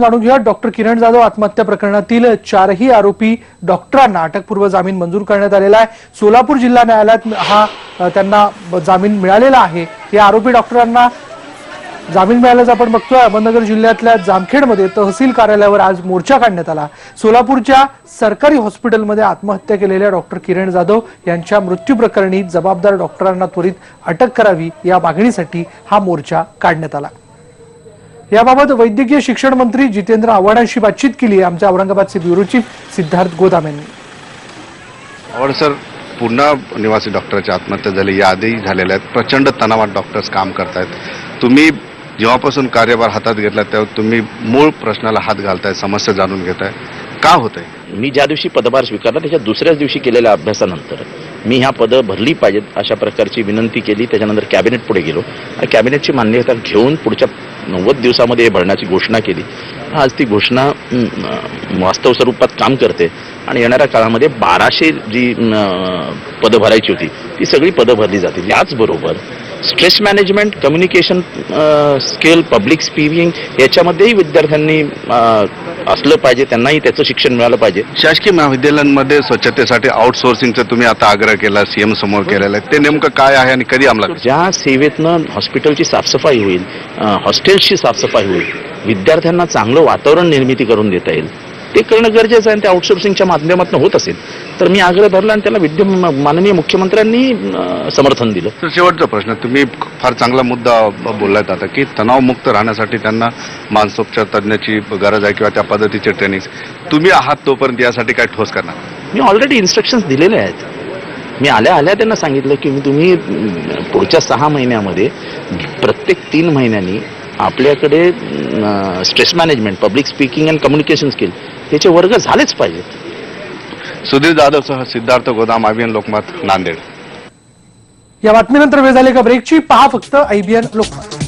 जाणून घेऊया. डॉक्टर किरण जाधव आत्महत्या प्रकरणातील चारही आरोपी डॉक्टरांना अटकपूर्व जामीन मंजूर करण्यात आलेला आहे. सोलापूर जिल्हा न्यायालयात हा त्यांना जामीन मिळालेला आहे. या आरोपी डॉक्टरांना जामीन मिळाल्याचं आपण बघतोय. अहमदनगर जिल्ह्यातल्या जामखेडमध्ये तहसील कार्यालयावर आज मोर्चा काढण्यात आला. सोलापूरच्या सरकारी हॉस्पिटलमध्ये आत्महत्या केलेल्या डॉक्टर किरण जाधव यांच्या मृत्यू प्रकरणी जबाबदार डॉक्टरांना त्वरित अटक करावी या मागणीसाठी हा मोर्चा काढण्यात आला. याबाबत वैद्यकीय शिक्षण मंत्री जितेंद्र आव्हाडांशी बातचीत केली आमच्या औरंगाबादचे ब्युरो चीफ सिद्धार्थ गोदाम यांनी. और सर पुन्हा निवासी डॉक्टरची आत्महत्या झाली. याआधी झालेल्या आहेत. प्रचंड तणावात डॉक्टर्स काम करतायत. तुम्ही जेव्हापासून कार्यभार हातात घेतला तेव्हा तुम्ही मूळ प्रश्नाला हात घालताय समस्या जाणून घेताय. का होतंय? मी ज्या दिवशी पदभार स्वीकारला त्याच्या दुसऱ्याच दिवशी केलेल्या अभ्यासानंतर मी ह्या पदं भरली पाहिजेत अशा प्रकारची विनंती केली. त्याच्यानंतर कॅबिनेट पुढे गेलो. आणि कॅबिनेटची मान्यता घेऊन पुढच्या नव्वद दिवसामध्ये हे भरण्याची घोषणा केली. आज ती घोषणा वास्तव स्वरूपात काम करते. आणि येणाऱ्या काळामध्ये बाराशे जी पदं भरायची होती ती सगळी पदं भरली जातील. याचबरोबर stress management communication skill public speaking याच्यामध्येही विद्यार्थ्यांनी असलं पाहिजे त्यांनाही त्याचं शिक्षण मिळालं पाहिजे शासकीय महाविद्यालयांमध्ये स्वच्छतेसाठी आउटसोर्सिंगचा तुम्ही आता आग्रह केला सीएम समोर केलेला आहे ते नेमकं काय आहे आणि कधी येईल? ज्या सेवेतनं हॉस्पिटलची साफसफाई होईल हॉस्टेल्सची साफसफाई होईल विद्यार्थ्यांना चांगलं वातावरण निर्मिती करून देता येईल ते करणं गरजेचं आहे आणि ते आउटसोर्सिंगच्या माध्यमातून होत असेल. तर मी आग्रह धरला आणि त्याला विद्य माननीय मुख्यमंत्र्यांनी समर्थन दिलं. तर शेवटचा प्रश्न तुम्ही फार चांगला मुद्दा ब- बोललात आता की तणावमुक्त राहण्यासाठी त्यांना मानसोपचार तज्ञाची गरज आहे किंवा त्या पद्धतीचे ट्रेनिंग तुम्ही आहात तोपर्यंत यासाठी काय ठोस करणार? मी ऑलरेडी इन्स्ट्रक्शन्स दिलेले आहेत. मी आल्या आल्या त्यांना सांगितलं की मी तुम्ही पुढच्या सहा महिन्यामध्ये प्रत्येक तीन महिन्यांनी आपल्याकडे stress management public speaking and communication skill याचे वर्ग झालेच पाहिजेत. सुधीर जाधवसह सिद्धार्थ गोदाम आयबीएन लोकमत नांदेड. या बातमीनंतर वेळ झाली का ब्रेकची? पहा फक्त आयबीएन लोकमत.